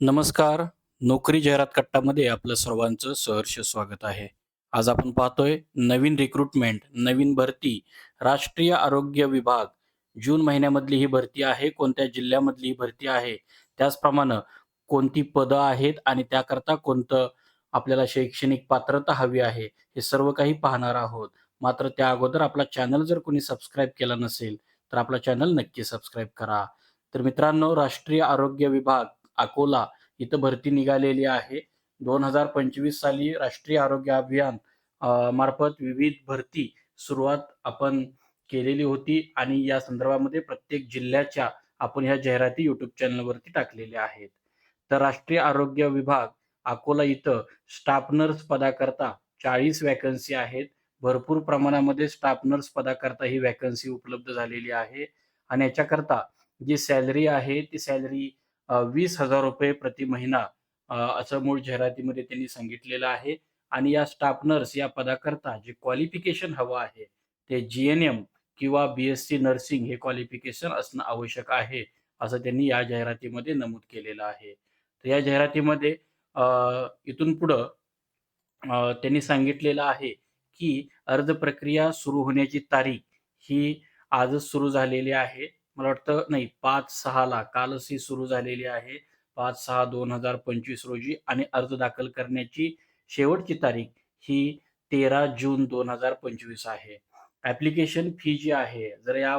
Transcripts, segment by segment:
नमस्कार. नोकरी जाहिरात कट्टामध्ये आपलं सर्वांचं सहर्ष स्वागत आहे. आज आपण पाहतोय नवीन रिक्रुटमेंट, नवीन भरती, राष्ट्रीय आरोग्य विभाग. जून महिन्यामधली ही भरती आहे. कोणत्या जिल्ह्यामधली ही भरती आहे. त्याचप्रमाणे कोणती पदं आहेत आणि त्याकरता कोणतं आपल्याला शैक्षणिक पात्रता हवी आहे, हे सर्व काही पाहणार आहोत. मात्र त्या अगोदर आपला चॅनल जर कोणी सबस्क्राईब केला नसेल, तर आपला चॅनल नक्की सबस्क्राईब करा. तर मित्रांनो, राष्ट्रीय आरोग्य विभाग अकोला इथं भरती निघालेली आहे. 2025 साली राष्ट्रीय आरोग्य अभियान मार्फत विविध भरती सुरुवात आपण केलेली होती आणि या संदर्भामध्ये प्रत्येक जिल्ह्याच्या आपण ह्या जाहिराती युट्यूब चॅनलवरती टाकलेल्या आहेत. तर राष्ट्रीय आरोग्य विभाग अकोला इथं स्टाफ नर्स पदाकरता 40 वॅकन्सी आहेत. भरपूर प्रमाणामध्ये स्टाफ नर्स पदाकरता ही वॅकन्सी उपलब्ध झालेली आहे आणि याच्याकरता जी सॅलरी आहे ती सॅलरी वीस हजार रुपये प्रति महिना असं मूळ जाहिरातीमध्ये त्यांनी सांगितलेलं आहे आणि या स्टाफ नर्स या पदाकरता जे क्वालिफिकेशन हवं आहे, ते जी-एन-एम किंवा बी-एस-सी नर्सिंग हे क्वालिफिकेशन असणं आवश्यक आहे, असं त्यांनी या जाहिरातीमध्ये नमूद केलेलं आहे. तर या जाहिरातीमध्ये इथून पुढं त्यांनी सांगितलेलं आहे, की अर्ज प्रक्रिया सुरू होण्याची तारीख ही आजच सुरू झालेली आहे. मला वाटतं नाही पाच सहाला कालच ही सुरू झालेली आहे. 5-6-2025 रोजी आणि अर्ज दाखल करण्याची शेवटची तारीख ही 13 जून 2025 आहे. ऍप्लिकेशन फी जी आहे, जर या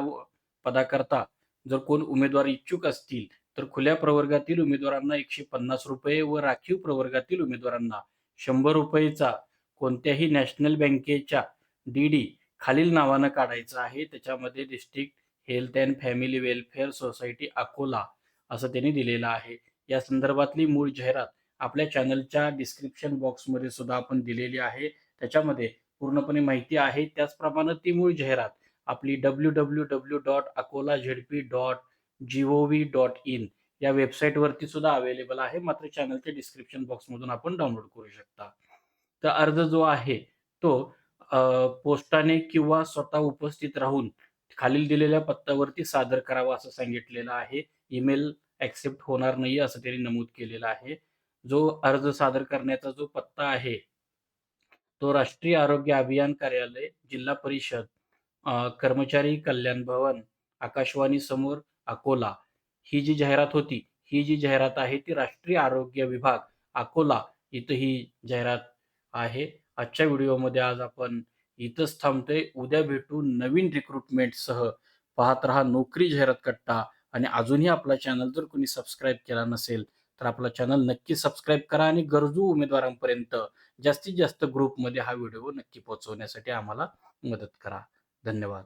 पदाकरता जर कोण उमेदवार इच्छुक असतील, तर खुल्या प्रवर्गातील उमेदवारांना ₹150 व राखीव प्रवर्गातील उमेदवारांना शंभर रुपयेचा कोणत्याही नॅशनल बँकेच्या डी-डी खालील नावानं काढायचं आहे. त्याच्यामध्ये district health and family welfare society Akola असं त्यांनी दिलेलं आहे. या संदर्भातली मूळ जाहिरात आपल्या चॅनलच्या डिस्क्रिप्शन बॉक्समध्ये सुद्धा आपण दिलेली आहे. त्याच्यामध्ये पूर्णपणे माहिती आहे. त्याचप्रमाणे ती मूळ जाहिरात आपली W W W dot Akola ZDP dot G O V dot in या वेबसाईटवरती सुद्धा अवेलेबल आहे. मात्र चॅनलच्या डिस्क्रिप्शन बॉक्समधून आपण डाउनलोड करू शकता. तर अर्ज जो आहे तो पोस्टाने किंवा स्वतः उपस्थित राहून खालील दिलेल्या पत्त्यावरती सादर करावा असं सांगितलेलं आहे. ईमेल ऍक्सेप्ट होणार नाही असं त्यांनी नमूद केलेलं आहे. जो अर्ज सादर करण्याचा जो पत्ता आहे, तो राष्ट्रीय आरोग्य अभियान कार्यालय, जिल्हा परिषद, कर्मचारी कल्याण भवन, आकाशवाणी समोर, अकोला. ही जी जाहिरात होती, ही जी जाहिरात आहे ती राष्ट्रीय आरोग्य विभाग अकोला इथं ही जाहिरात आहे. आजच्या व्हिडिओमध्ये आज आपण इथंच थांबतोय. उद्या भेटू नवीन रिक्रुटमेंटसह. पाहत रहा नोकरी जाहिरात कट्टा आणि अजूनही आपला चॅनल जर कोणी सबस्क्राईब केला नसेल, तर आपला चॅनल नक्की सबस्क्राईब करा आणि गरजू उमेदवारांपर्यंत जास्तीत जास्त ग्रुपमध्ये हा व्हिडिओ नक्की पोहोचवण्यासाठी आम्हाला मदत करा. धन्यवाद.